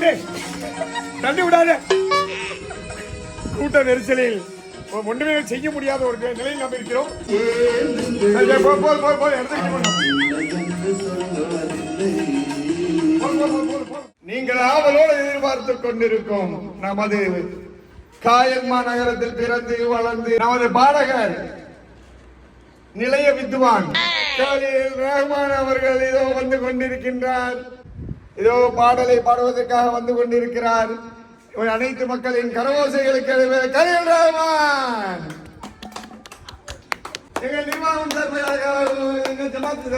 தம்பி தள்ளி விடாத. கூட்ட நெரிசலில் ஒன்றுமே செய்ய முடியாத ஒரு நிலையில் நாம் இருக்கிறோம். நீங்கள் ஆவலோடு எதிர்பார்த்து கொண்டிருக்கும் நமது காயல்மா நகரத்தில் பிறந்து வளர்ந்து நமது பாடகர் நிலைய வித்துவான். ரஹ்மான் அவர்கள் இதோ வந்து கொண்டிருக்கின்றார். இதோ பாடலை பாடுவதற்காக வந்து கொண்டிருக்கிறார் அனைத்து மக்களின் கரவோசைகளுக்கு கலில் ரஹ்மான். எங்கள் நிர்வாகம் சார்பாக எங்கள் ஜமாத்து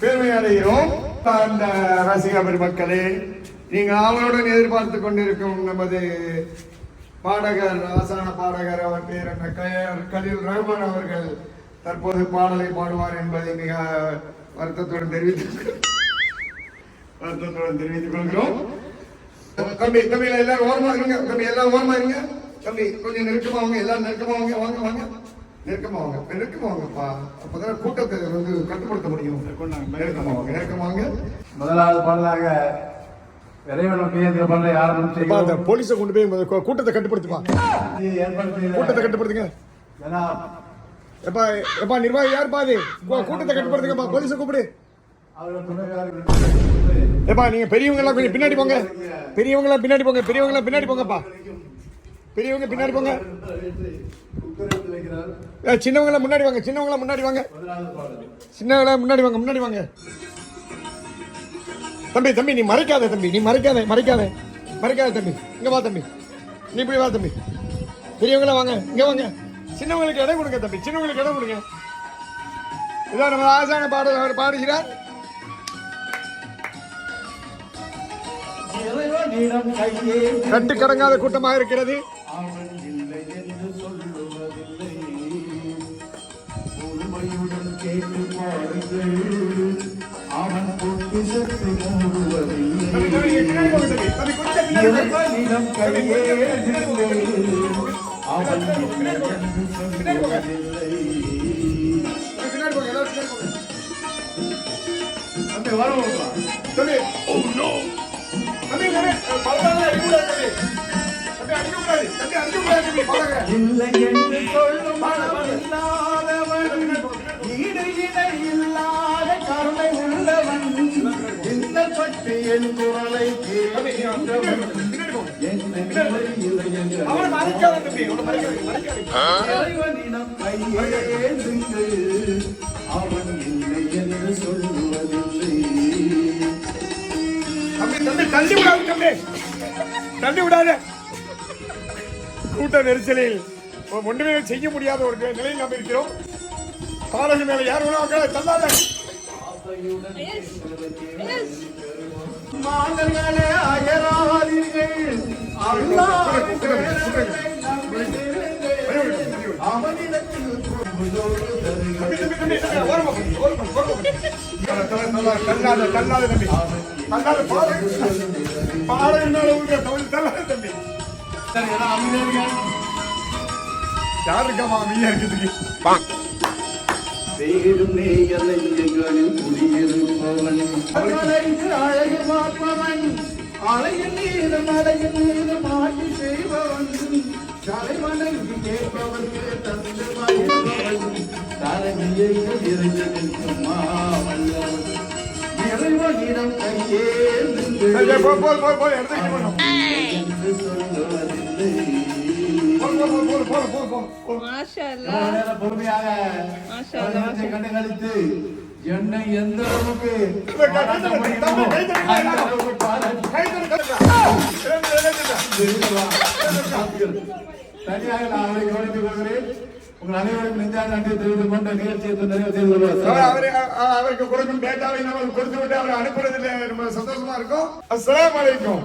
பெருமை அடைகிறோம். அந்த ரசிக பெருமக்களே நீங்கள் ஆவலுடன் எதிர்பார்த்து கொண்டிருக்கும் நமது பாடகர் ஆசான பாடகர் அவர் பேர் கலீல் ரஹ்மான் அவர்கள் தற்போது பாடலை பாடுவார் என்பதை மிக வருத்தத்துடன் தெரிவித்து வருத்தத்துடன் தெரிவித்துக் கொள்கிறோம். தம்பி தம்பி எல்லாரும் ஓரமா இருங்க. தம்பி எல்லாரும் ஓரமா இருங்க. தம்பி கொஞ்சம் நெருக்கமா வாங்க. எல்லாரும் நெருக்கமா வாங்க. வாங்க வாங்க. நெருக்கமா வாங்க. நெருக்கமா வாங்கப்பா. அப்பதான் கூட்டத்தை வந்து கட்டுப்படுத்த முடியும். நெருக்கமா வாங்க. நெருக்கமா வாங்க. முதலாவது பாடலாக போலீஸை கொண்டு போய் கூட்டத்தை ஏற்படுத்திய கூட்டத்தை கட்டுப்படுத்துங்க. ஜனாப் எப்பா எப்பா நிர்வாகி யாருப்பா அது? கூட்டத்தை கட்டுப்படுத்துங்கப்பா போலீஸை கூப்பிடு. எப்பா ஏப்பா நீங்க பெரியவங்க எல்லாம் கொஞ்சம் பின்னாடி போங்க. பெரியவங்க எல்லாம் பின்னாடி போங்க பெரியவங்க எல்லாம் பின்னாடி போங்கப்பா. பெரியவங்க பின்னாடி போங்க. ஏ, சின்னவங்க எல்லாம் முன்னாடி வாங்க சின்னவங்க எல்லாம் முன்னாடி வாங்க. சின்னவங்க முன்னாடி வாங்க முன்னாடி வாங்க. தம்பி தம்பி நீ மறைக்காத தம்பி நீ மறைக்காத மறைக்காத. மறைக்காத தம்பி. இங்க வா தம்பி. நீ இப்படி வா தம்பி. பெரியவங்களா வாங்க இங்க வாங்க. சின்னவங்களுக்கு இடம் கொடுங்க தம்பி சின்னவங்களுக்கு இடம் கொடுங்க. இதான் நம்ம ஆசான பாடல் அவர் பாடுகிறார். கட்டு கடங்காத கூட்டமாக இருக்கிறது. அவன் இல்லை என்று சொல்லுவதில்லை தம்பி, தம்பி. தம்பி. தம்பி, தம்பி. தம்பி, தம்பி, இல்லை என்று சொல்லும் மனம் இல்லாதவன் ஈடு இணை இல்லாத கருணை உள்ளவன் இந்த பட்டு என் குரலை கேட்கின்றவன் அவனை மறைக்காத தம்பி, அவனை மறைக்காத, அவன் இல்லை என்று சொல்லுவதில்லை தம்பி, தம்பி, தள்ளி தம்பி. தள்ளி விடாத கூட்ட நெரிசலில் ஒன்றுமே செய்ய முடியாத ஒரு நிலையில் நாம் இருக்கிறோம் பாடகு மேல யார் வேணா தள்ளாத மாதங்களே அகரா அல்லாஹ் பேரனை நம்பியிருங்கள். அவனிடத்தில் கொம்புதோடு தம்பி, தருகிறேன். தம்பி, தம்பி, தம்பி, ஓரமா போ, ஓரமா போ, ஓரமா போ. தள்ளாத, தள்ளாத தம்பி. தள்ளாத, பாடகு. பாடகு மேல உள்ள தம்பி, தள்ளாத தம்பி. சரி, எல்லாம் அமைதியா இருங்க. யார் இருக்காமா அமைதியா இருக்கிறதுக்கு பேரும் நேய நெஞ்சங்களில் குடியிருப்பவன் அழகு அழகு பார்ப்பவன் அழகின் மீது மலையின் மீது மாற்றி செய்பவன் தலை வணங்கி கேட்பவர்க்கு தந்து மகிழ்பவன் தலைமையை இறைந்து நிற்கும் இறைவனிடம் பொறுமையாக கண்டு கழித்து என்னை எந்த அளவுக்கு. தனியாக நான் அவரை கவனித்துக் கொள்கிறேன். உங்கள் அனைவருக்கும் நெஞ்சார் நன்றி தெரிவித்துக் கொண்ட நிகழ்ச்சியை நிறைவு செய்து கொள்வார் அவருக்கு கொடுக்கும் டேட்டாவை நம்ம கொடுத்து விட்டு அவரை அனுப்புறதுல ரொம்ப சந்தோஷமா இருக்கும். அஸ்ஸலாமு அலைக்கும்.